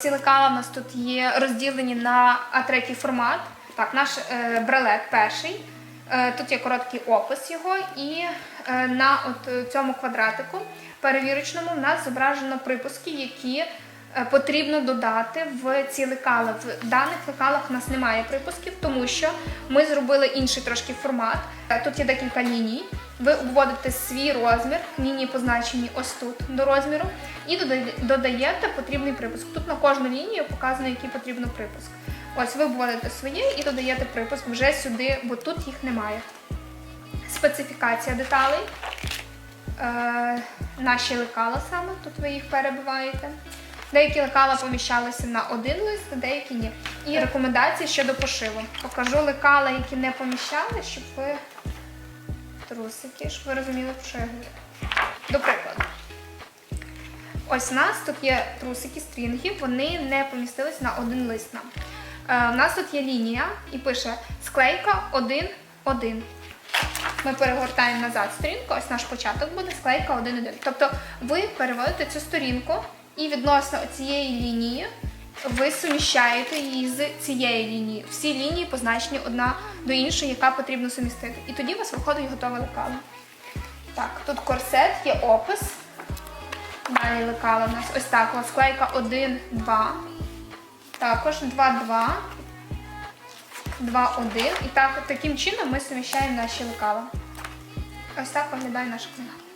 Ці лекала в нас тут є розділені на А3 формат. Так, наш е, брелет перший. Е, тут є короткий опис його, і е, на от цьому квадратику перевірочному в нас зображено припуски, які потрібно додати в ці лекала. В даних лекалах у нас немає припусків, тому що ми зробили інший трошки формат. Е, Тут є декілька ліній. Ви обводите свій розмір, лінії позначені ось тут до розміру, і додаєте потрібний припуск. Тут на кожну лінію показано, який потрібно припуск. Ось ви вводите своє і додаєте припуск вже сюди, бо тут їх немає. Специфікація деталей. Е, наші лекала саме, тут ви їх перебиваєте. Деякі лекала поміщалися на один лист, деякі ні. І рекомендації щодо пошиву. Покажу лекала, які не поміщали, щоб ви трусики, щоб ви розуміли, про що я говорю. До прикладу. Ось у нас тут є трусики стрінги, вони не помістились на один лист нам. Е, у нас тут є лінія і пише склейка 1-1. Ми перегортаємо назад сторінку, ось наш початок буде склейка 1-1. Тобто ви переводите цю сторінку і відносно цієї лінії ви суміщаєте її з цієї лінії. Всі лінії позначені одна до іншої, яка потрібно сумістити. І тоді у вас виходить готове лекало. Так, тут корсет, є опис. Далі лекала у нас ось так. у вас склейка 1, 2. Також 2, 2. 2, 1. І так, таким чином ми суміщаємо наші лекала. Ось так виглядає наша книга.